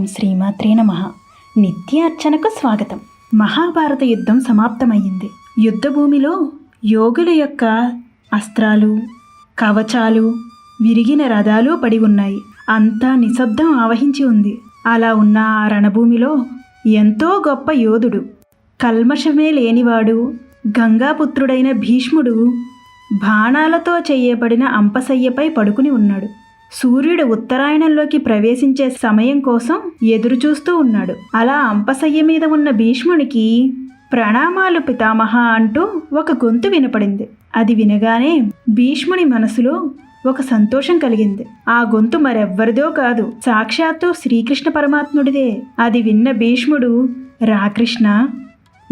ఓం శ్రీమాత్రే నమ. నిత్యార్చనకు స్వాగతం. మహాభారత యుద్ధం సమాప్తమయ్యింది. యుద్ధభూమిలో యోగుల యొక్క అస్త్రాలు కవచాలు విరిగిన రథాలు పడి ఉన్నాయి. అంతా నిశ్శబ్దం ఆవహించి ఉంది. అలా ఉన్న ఆ రణభూమిలో ఎంతో గొప్ప యోధుడు కల్మషమే లేనివాడు గంగాపుత్రుడైన భీష్ముడు బాణాలతో చేయబడిన అంపశయ్యపై పడుకుని ఉన్నాడు. సూర్యుడు ఉత్తరాయణంలోకి ప్రవేశించే సమయం కోసం ఎదురుచూస్తూ ఉన్నాడు. అలా అంపశయ్య మీద ఉన్న భీష్మునికి ప్రణామాలు పితామహ అంటూ ఒక గొంతు వినపడింది. అది వినగానే భీష్ముని మనసులో ఒక సంతోషం కలిగింది. ఆ గొంతు మరెవ్వరిదో కాదు సాక్షాత్తు శ్రీకృష్ణ పరమాత్ముడిదే. అది విన్న భీష్ముడు రాకృష్ణ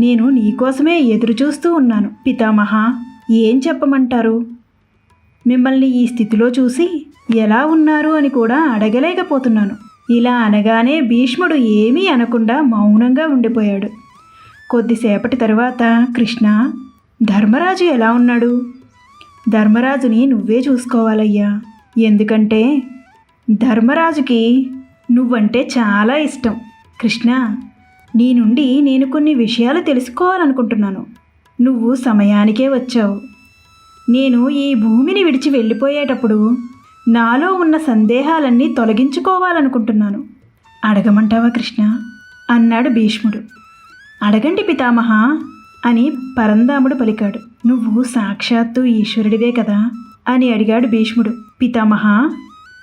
నేను నీకోసమే ఎదురుచూస్తూ ఉన్నాను. పితామహ ఏం చెప్పమంటారు? మిమ్మల్ని ఈ స్థితిలో చూసి ఎలా ఉన్నారు అని కూడా అడగలేకపోతున్నాను. ఇలా అనగానే భీష్ముడు ఏమీ అనకుండా మౌనంగా ఉండిపోయాడు. కొద్దిసేపటి తరువాత కృష్ణ ధర్మరాజు ఎలా ఉన్నాడు? ధర్మరాజుని నువ్వే చూసుకోవాలయ్యా. ఎందుకంటే ధర్మరాజుకి నువ్వంటే చాలా ఇష్టం. కృష్ణ నీ నుండి నేను కొన్ని విషయాలు తెలుసుకోవాలనుకుంటున్నాను. నువ్వు సమయానికే వచ్చావు. నేను ఈ భూమిని విడిచి వెళ్ళిపోయేటప్పుడు నాలో ఉన్న సందేహాలన్నీ తొలగించుకోవాలనుకుంటున్నాను. అడగమంటావా కృష్ణ? అన్నాడు భీష్ముడు. అడగండి పితామహ అని పరందాముడు పలికాడు. నువ్వు సాక్షాత్తు ఈశ్వరుడివే కదా? అని అడిగాడు భీష్ముడు. పితామహ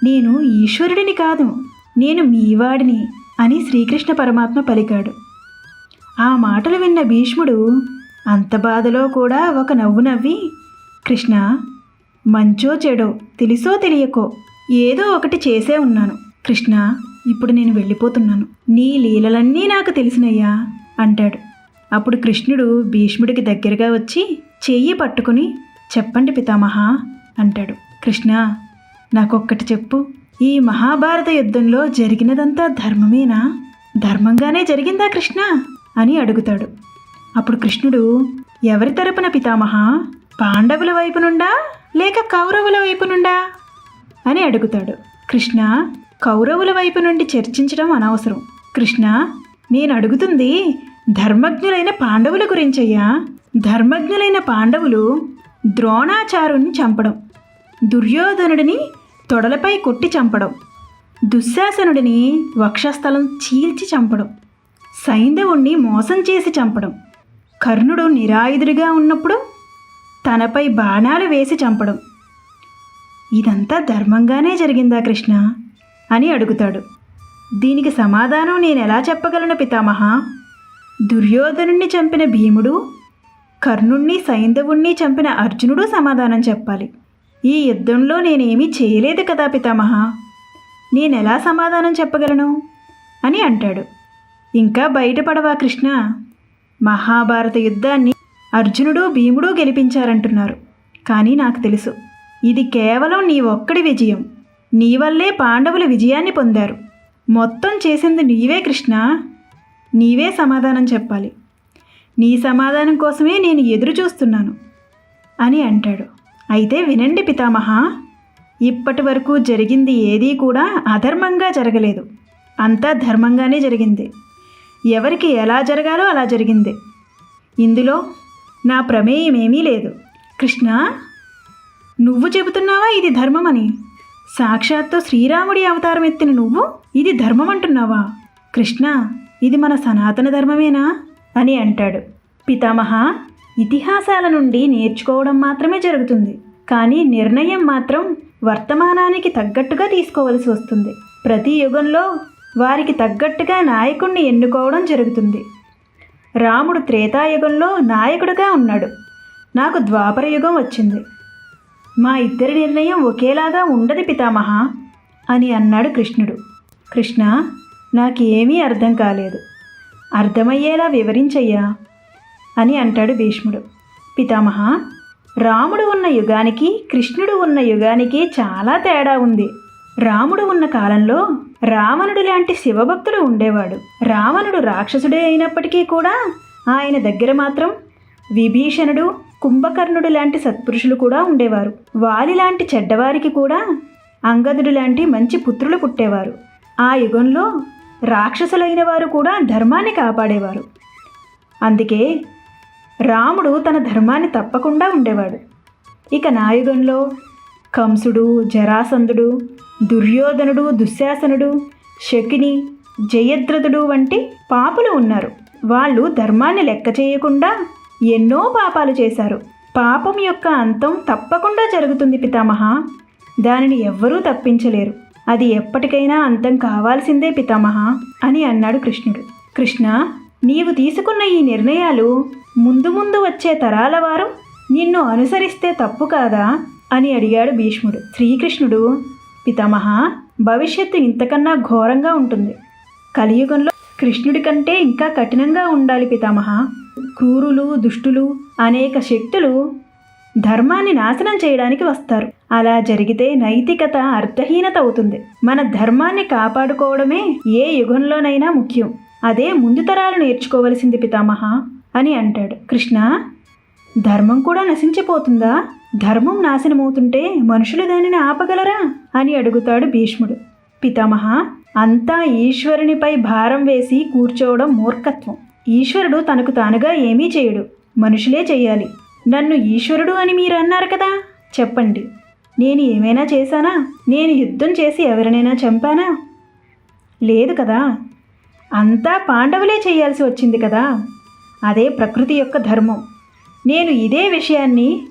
నేను ఈశ్వరుడిని కాదు నేను మీవాడిని అని శ్రీకృష్ణ పరమాత్మ పలికాడు. ఆ మాటలు విన్న భీష్ముడు అంత బాధలో కూడా ఒక నవ్వు నవ్వి కృష్ణ మంచో చెడో తెలుసో తెలియకో ఏదో ఒకటి చేసే ఉన్నాను. కృష్ణ ఇప్పుడు నేను వెళ్ళిపోతున్నాను. నీ లీలలన్నీ నాకు తెలిసినయ్యా అంటాడు. అప్పుడు కృష్ణుడు భీష్ముడికి దగ్గరగా వచ్చి చెయ్యి పట్టుకుని చెప్పండి పితామహ అంటాడు. కృష్ణ నాకొక్కటి చెప్పు. ఈ మహాభారత యుద్ధంలో జరిగినదంతా ధర్మమేనా? ధర్మంగానే జరిగిందా కృష్ణ? అని అడుగుతాడు. అప్పుడు కృష్ణుడు ఎవరి తరపున పితామహ? పాండవుల వైపు నుండా? లేక కౌరవుల వైపు నుండా? అని అడుగుతాడు. కృష్ణ కౌరవుల వైపు నుండి చర్చించడం అనవసరం. కృష్ణ నేను అడుగుతుంది ధర్మజ్ఞులైన పాండవుల గురించయ్యా? ధర్మజ్ఞులైన పాండవులు ద్రోణాచారుని చంపడం దుర్యోధనుడిని తొడలపై కొట్టి చంపడం దుశ్శాసనుడిని వక్షస్థలం చీల్చి చంపడం సైంధవుణ్ణి మోసం చేసి చంపడం కర్ణుడు నిరాయుధుడిగా ఉన్నప్పుడు తనపై బాణాలు వేసి చంపడం. ఇదంతా ధర్మంగానే జరిగిందా కృష్ణ? అని అడుగుతాడు. దీనికి సమాధానం నేను ఎలా చెప్పగలను పితామహ? దుర్యోధనుణ్ణి చంపిన భీముడు కర్ణుణ్ణి సైంధవుణ్ణి చంపిన అర్జునుడు సమాధానం చెప్పాలి. ఈ యుద్ధంలో నేనేమీ చేయలేదు కదా పితామహ? నేనెలా సమాధానం చెప్పగలను? అని అంటాడు. ఇంకా బయటపడవా కృష్ణ? మహాభారత యుద్ధాన్ని అర్జునుడు భీముడు గెలిపించారంటున్నారు. కానీ నాకు తెలుసు ఇది కేవలం నీ ఒక్కడి విజయం. నీ వల్లే పాండవులు విజయాన్ని పొందారు. మొత్తం చేసింది నీవే కృష్ణ. నీవే సమాధానం చెప్పాలి. నీ సమాధానం కోసమే నేను ఎదురు చూస్తున్నాను అని అంటాడు. అయితే వినండి పితామహ ఇప్పటి వరకు జరిగింది ఏదీ కూడా అధర్మంగా జరగలేదు. అంతా ధర్మంగానే జరిగింది. ఎవరికి ఎలా జరగాలో అలా జరిగింది. ఇందులో నా ప్రమేయం ఏమీ లేదు. కృష్ణ నువ్వు చెబుతున్నావా ఇది ధర్మమని? సాక్షాత్తు శ్రీరాముడి అవతారం ఎత్తిన నువ్వు ఇది ధర్మం అంటున్నావా కృష్ణ ఇది మన సనాతన ధర్మమేనా? అని అంటాడు. పితామహ ఇతిహాసాల నుండి నేర్చుకోవడం మాత్రమే జరుగుతుంది. కానీ నిర్ణయం మాత్రం వర్తమానానికి తగ్గట్టుగా తీసుకోవలసి వస్తుంది. ప్రతి యుగంలో వారికి తగ్గట్టుగా నాయకుణ్ణి ఎన్నుకోవడం జరుగుతుంది. రాముడు త్రేతాయుగంలో నాయకుడిగా ఉన్నాడు. నాకు ద్వాపర యుగం వచ్చింది. మా ఇద్దరి నిర్ణయం ఒకేలాగా ఉండదు పితామహ అని అన్నాడు కృష్ణుడు. కృష్ణ నాకేమీ అర్థం కాలేదు. అర్థమయ్యేలా వివరించయ్యా అని అంటాడు భీష్ముడు. పితామహ రాముడు ఉన్న యుగానికి కృష్ణుడు ఉన్న యుగానికి చాలా తేడా ఉంది. రాముడు ఉన్న కాలంలో రావణుడు లాంటి శివభక్తుడు ఉండేవాడు. రావణుడు రాక్షసుడే అయినప్పటికీ కూడా ఆయన దగ్గర మాత్రం విభీషణుడు కుంభకర్ణుడు లాంటి సత్పురుషులు కూడా ఉండేవారు. వాలి లాంటి చెడ్డవారికి కూడా అంగదుడు లాంటి మంచి పుత్రులు పుట్టేవారు. ఆ యుగంలో రాక్షసులైన వారు కూడా ధర్మాన్ని కాపాడేవారు. అందుకే రాముడు తన ధర్మాన్ని తప్పకుండా ఉండేవాడు. ఇక నాయుగంలో కంసుడు జరాసంధుడు దుర్యోధనుడు దుశ్శాసనుడు శకిని జయద్రథుడు వంటి పాపులు ఉన్నారు. వాళ్ళు ధర్మాన్ని లెక్క చేయకుండా ఎన్నో పాపాలు చేశారు. పాపం యొక్క అంతం తప్పకుండా జరుగుతుంది పితామహ. దానిని ఎవ్వరూ తప్పించలేరు. అది ఎప్పటికైనా అంతం కావాల్సిందే పితామహ అని అన్నాడు కృష్ణుడు. కృష్ణ నీవు తీసుకున్న ఈ నిర్ణయాలు ముందు ముందు వచ్చే తరాల వారు నిన్ను అనుసరిస్తే తప్పు కాదా అని అడిగాడు భీష్ముడు. శ్రీకృష్ణుడు పితామహ భవిష్యత్తు ఇంతకన్నా ఘోరంగా ఉంటుంది. కలియుగంలో కృష్ణుడి కంటే ఇంకా కఠినంగా ఉండాలి పితామహ. క్రూరులు దుష్టులు అనేక శక్తులు ధర్మాన్ని నాశనం చేయడానికి వస్తారు. అలా జరిగితే నైతికత అర్థహీనత అవుతుంది. మన ధర్మాన్ని కాపాడుకోవడమే ఏ యుగంలోనైనా ముఖ్యం. అదే ముందు తరాలు నేర్చుకోవలసింది పితామహ అని అంటాడు. కృష్ణ ధర్మం కూడా నశించిపోతుందా? ధర్మం నాశనమవుతుంటే మనుషులు దానిని ఆపగలరా? అని అడుగుతాడు భీష్ముడు. పితామహ అంతా ఈశ్వరునిపై భారం వేసి కూర్చోవడం మూర్ఖత్వం. ఈశ్వరుడు తనకు తానుగా ఏమీ చేయడు. మనుషులే చేయాలి. నన్ను ఈశ్వరుడు అని మీరు అన్నారు కదా? చెప్పండి. నేను ఏమైనా చేశానా? నేను యుద్ధం చేసి ఎవరినైనా చంపానా? లేదు కదా. అంతా పాండవులే చేయాల్సి వచ్చింది కదా. అదే ప్రకృతి యొక్క ధర్మం. నేను ఇదే విషయాన్ని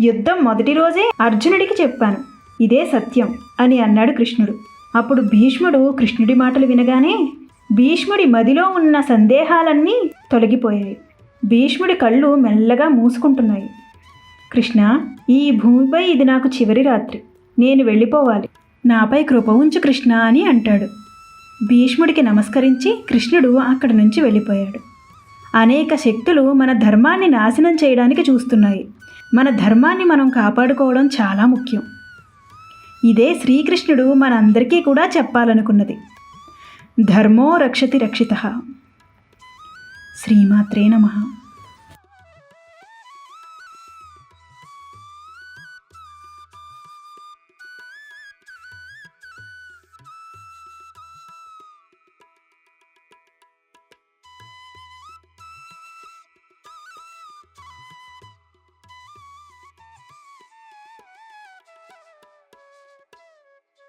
యుద్ధం మొదటి రోజే అర్జునుడికి చెప్పాను. ఇదే సత్యం అని అన్నాడు కృష్ణుడు. అప్పుడు భీష్ముడు కృష్ణుడి మాటలు వినగానే భీష్ముడి మదిలో ఉన్న సందేహాలన్నీ తొలగిపోయాయి. భీష్ముడి కళ్ళు మెల్లగా మూసుకుంటున్నాయి. కృష్ణ ఈ భూమిపై ఇది నాకు చివరి రాత్రి. నేను వెళ్ళిపోవాలి. నాపై కృప ఉంచు కృష్ణ అని అంటాడు. భీష్ముడికి నమస్కరించి కృష్ణుడు అక్కడి నుంచి వెళ్ళిపోయాడు. అనేక శక్తులు మన ధర్మాన్ని నాశనం చేయడానికి చూస్తున్నాయి. మన ధర్మాన్ని మనం కాపాడుకోవడం చాలా ముఖ్యం. ఇదే శ్రీకృష్ణుడు మనందరికీ కూడా చెప్పాలనుకున్నది. ధర్మో రక్షతి రక్షిత. శ్రీమాత్రే నమః.